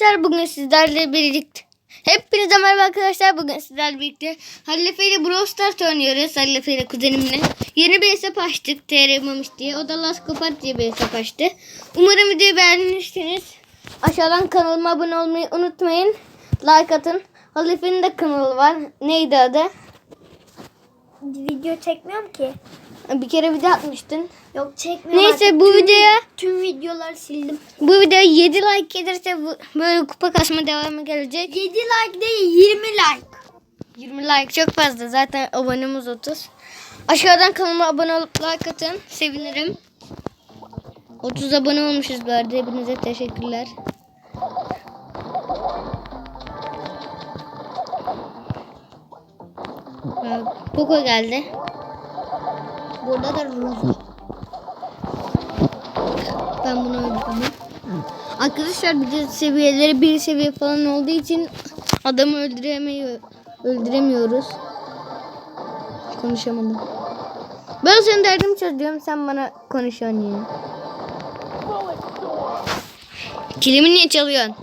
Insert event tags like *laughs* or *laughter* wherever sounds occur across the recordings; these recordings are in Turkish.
arkadaşlar. Bugün sizlerle birlikte Hepinize merhaba arkadaşlar. Bugün sizlerle birlikte Halil Efe ile Brawl Stars oynuyoruz. Halil Efe ile kuzenimle. Yeni bir hesap açtık. TR Mamış diye. O da Last Copat diye bir hesap açtı. Umarım videoyu beğenmişsiniz. Aşağıdan kanalıma abone olmayı unutmayın. Like atın. Halil Efe'nin de kanalı var. Neydi adı? Video çekmiyorum ki. Bir kere video atmıştın Yok çekmiyorum. Neyse artık. bu Tüm- videoya Tüm videoları sildim. Bu videoya 7 like gelirse bu- böyle kupa kasma devamı gelecek 7 like değil 20 like. 20 like çok fazla. Zaten abonemiz 30. Aşağıdan kanalıma abone olup like atın. Sevinirim. 30 abone olmuşuz bu arada. Hepinize teşekkürler. Poco geldi. Burada da Rosa. Ben bunu öldürdüm. Arkadaşlar bir seviyeleri bir seviye falan olduğu için adamı öldüremiyor, öldüremiyoruz. Konuşamadım. Ben senin derdimi çözüyorum sen bana konuşuyorsun yine. Kilimi niye çalıyorsun?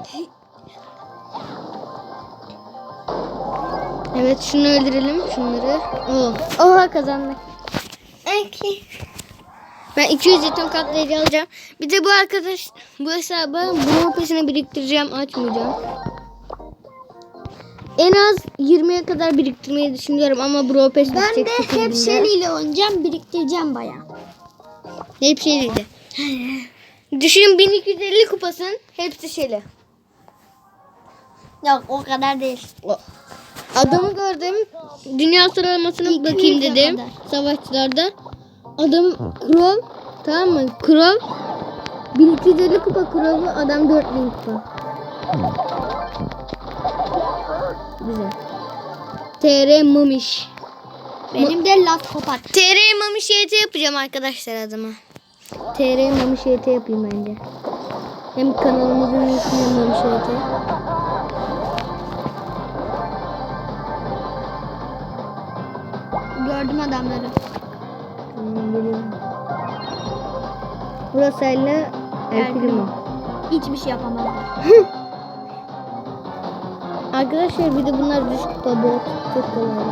Evet şunu öldürelim şunları. Oh. Oha kazandık. Okay. Ben 200 jeton katlayıcı alacağım. Bir de bu arkadaş bu hesaba bunun pesini biriktireceğim. Açmayacağım. En az 20'ye kadar biriktirmeyi düşünüyorum ama Bro Pass Ben de hep ile oynayacağım. Biriktireceğim baya. Hep şeyliydi. Düşün 1250 kupasın. Hepsi şeyli. Yok o kadar değil. O- Adamı gördüm. Dünya sıralamasına bakayım dedim. kadar. Savaşçılarda. Adam Krov. Tamam mı? Krov. 1250 kupa Krov'u adam 4000 kupa. Güzel. TR Mamiş. Benim de last kopat. TR Mamiş YT yapacağım arkadaşlar adıma. TR Mamiş YT yapayım bence. Hem kanalımızın ismi Mamiş YT. Gördüm adamları. Burası ile El Primo. Hiçbir şey yapamadım. *laughs* Arkadaşlar bir de bunlar düş kupa bot. Çok kolay.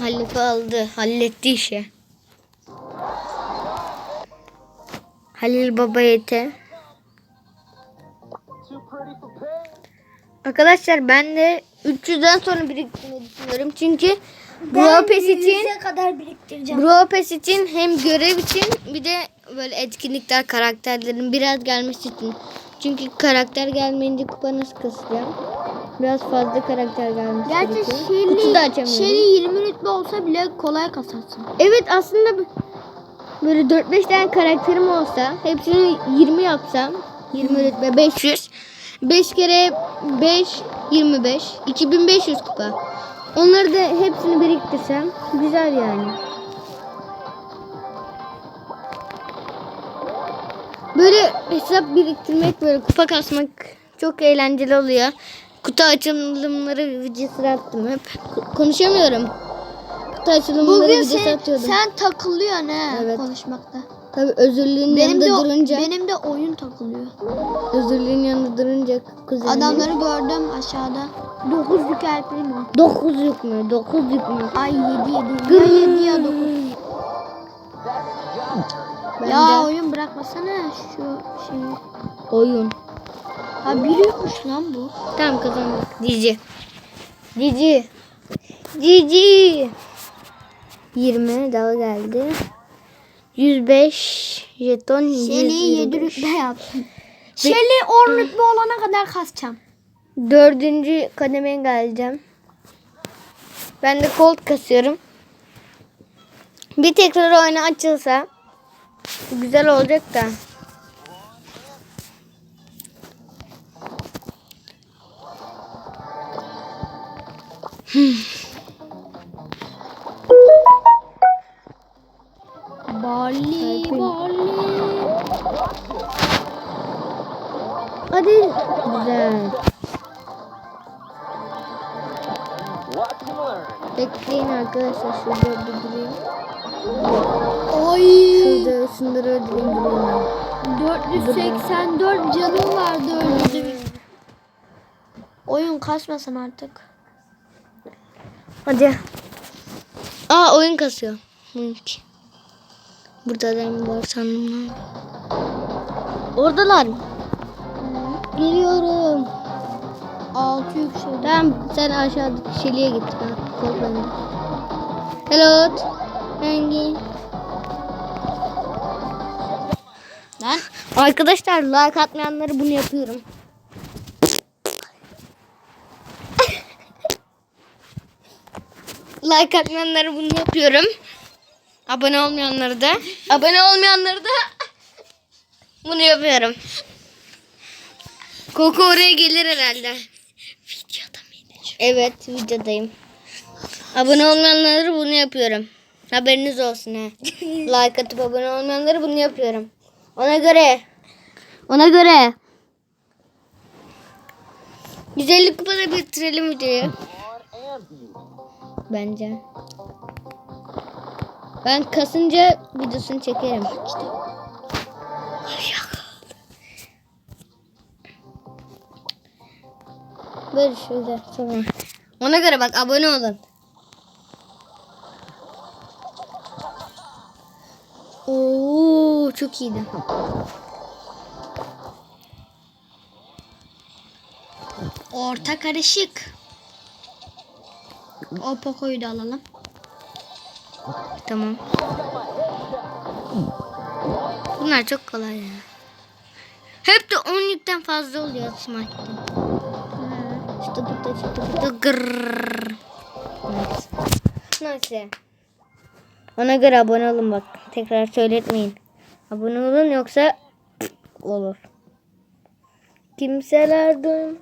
Halil aldı. Halletti işi. Halil baba yete. Arkadaşlar ben de 300'den sonra biriktirmeyi düşünüyorum. Çünkü Pass için kadar biriktireceğim. Pass için hem görev için bir de böyle etkinlikler karakterlerin biraz gelmesi için. Çünkü karakter gelmeyince kupanız kısacağım. Biraz fazla karakter gelmesi Gerçi Shelly. Shelly 20 rütbe olsa bile kolay kasarsın. Evet aslında böyle 4-5 tane karakterim olsa hepsini 20 yapsam 20 rütbe 500 5 kere 5 25 2500 kupa. Onları da hepsini biriktirsem güzel yani. Böyle hesap biriktirmek böyle kupa kasmak çok eğlenceli oluyor. Kutu açılımları videosu attım hep. Ko- Konuşamıyorum. Kutu açılımları Bugün videosu sen, atıyordum. sen takılıyorsun he Evet. konuşmakta. Tabii özürlüğün Benim yanında de, durunca benim de oyun takılıyor. özürlüğün yanında durunca kuzenim. Adamları gördüm aşağıda. 9 yük El Primo. 9 yük mü? 9 yük mü? Ay 7 7. Ya 7 ya 9. Ben Ya oyun bırakmasana şu şeyi. oyun. Ha biri yokmuş lan bu. Tamam kazandık. Cici. Cici. Cici. 20 daha geldi. 105 jeton. Shelly'yi 7 125. rütbe yaptım. Shelly 10 rütbe olana kadar kasacağım. Dördüncü kademeye geleceğim. Ben de colt kasıyorum. Bir tekrar oyunu açılsa güzel olacak da. Bali bali. Hadi. Güzel. Bekleyin arkadaşlar şurada durayım. Oy. Şurada şunları öldüreyim durayım. ben. 484 canım vardı öldürdüm. Oyun kasmasın artık. Hadi. Aa oyun kasıyor. Link. Burada adam var sandım. Oradalar mı? Geliyorum. Altı yüksek. Tamam sen aşağıdaki şeliğe git. Kol bende. Hello. Hangi? Lan. Arkadaşlar like atmayanları bunu yapıyorum. *laughs* like atmayanları bunu yapıyorum. Abone olmayanları da. Abone olmayanları da bunu yapıyorum. Koku oraya gelir herhalde. Videoda mıydın? Evet videodayım. Abone olmayanları bunu yapıyorum. Haberiniz olsun ha. *laughs* like atıp abone olmayanları bunu yapıyorum. Ona göre. Ona göre. 150 kupada bitirelim videoyu. Bence. Ben kasınca videosunu çekerim. Böyle şöyle sonra. Ona göre bak abone olun. Oo çok iyiydi. Orta karışık. O Poco'yu da alalım. Tamam. Bunlar çok kolay ya. Hep de 10 yükten fazla oluyor Smart'ta. İşte burada işte burada gırrrr. Neyse. Ona göre abone olun bak. Tekrar söyletmeyin. Abone olun yoksa olur. Kimseler duymaz.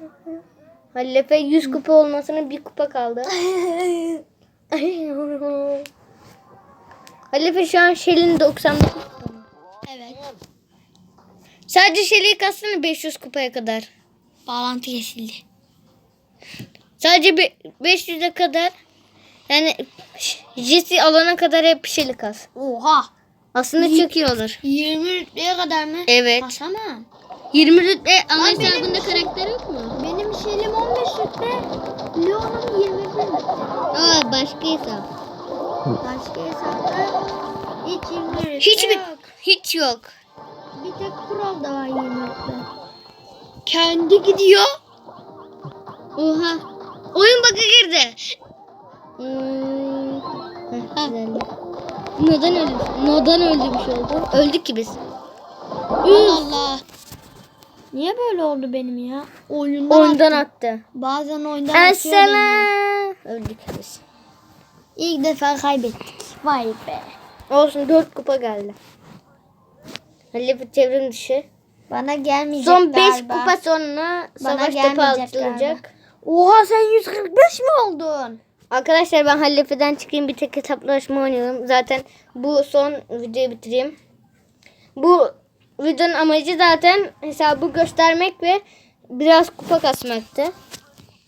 Hallefe 100 kupa olmasına bir kupa kaldı. *laughs* Halife şu an Shell'in 99 kupa. Evet. Sadece Shell'i katsana 500 kupaya kadar. Bağlantı kesildi. Sadece be- 500'e kadar yani Jesse alana kadar hep Shell'i kas. Oha. Aslında çok iyi olur. 20 rütbeye kadar mı? Evet. Basamam. 20 rütbe ana hesabında karakter yok mu? Benim şeyim 15 rütbe. Leon'um 21 rütbe. Aa başka hesap. Başka hesapta hiç 20 rütbe Hiç yok. Hiç yok. Bir tek Pro'da var 20 rütbe. Kendi gidiyor. Oha. Oyun bug'a girdi. Hmm. Heh. Neden öldü? Neden öldü bir şey oldu? Öldük ki biz. Allah Allah. Niye böyle oldu benim ya? Oyundan, Oyundan attım. attı. Bazen oyundan. Esselam. Öldük biz. İlk defa kaybettik. Vay be. Olsun 4 kupa geldi. Halil çevrim dışı. Bana gelmeyecek Son 5 galiba. kupa sonra savaş topu atılacak. Oha sen 145 mi oldun? Arkadaşlar ben Hallefe'den çıkayım bir tek hesaplaşma oynayalım. Zaten bu son videoyu bitireyim. Bu videonun amacı zaten hesabı göstermek ve biraz kupa kasmaktı.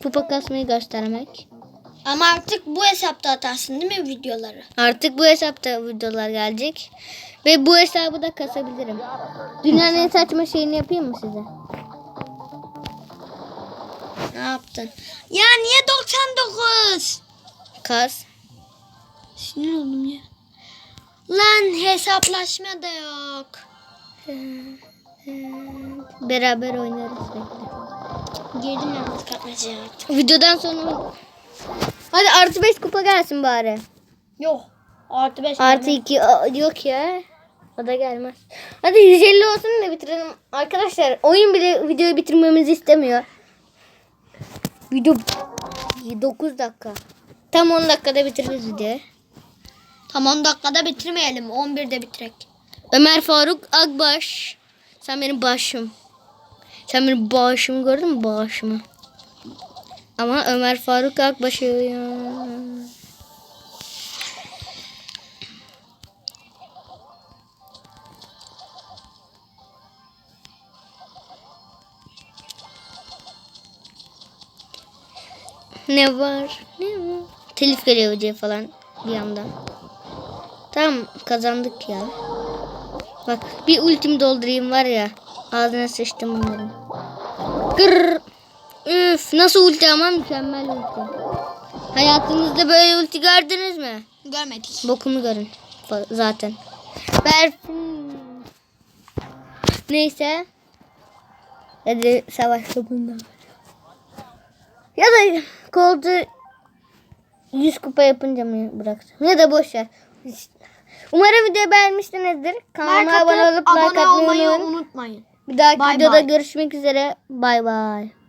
Kupa kasmayı göstermek. Ama artık bu hesapta atarsın değil mi videoları? Artık bu hesapta videolar gelecek. Ve bu hesabı da kasabilirim. Dünyanın en saçma şeyini yapayım mı size? Ne yaptın? Ya niye 99? Kas. Sinir oldum ya. Lan hesaplaşma da yok. Beraber oynarız bekle. Girdim yalnız katmacıya artık. Videodan sonra... Hadi artı 5 kupa gelsin bari. Yok. Artı 5. Artı 2 yok ya. O da gelmez. Hadi 150 olsun da bitirelim. Arkadaşlar oyun bile videoyu bitirmemizi istemiyor. Video 9 dakika. Tam 10 dakikada bitiririz videoyu. Tam 10 dakikada bitirmeyelim. 11'de bitirek. Ömer Faruk Akbaş. Sen benim başım. Sen benim başımı gördün mü başımı? Ama Ömer Faruk Akbaş'ı ya. Ne var? Ne var? Telif geliyor hocaya falan bir yandan. Tamam kazandık ya. Bak bir ultim doldurayım var ya. Ağzına sıçtım bunların. Gırr. Üf nasıl ulti ama mükemmel ulti. Hayatınızda böyle ulti gördünüz mü? Görmedik. Bokunu görün zaten. Berfin. Neyse. Hadi savaş topunda. Ya da koltuğu 100 kupa yapınca mı bıraksam? Ya da boş ver. Umarım video beğenmişsinizdir. Kanalıma abone olup like atmayı unutmayın. Bir dahaki Bye videoda bye. görüşmek üzere. Bay bay.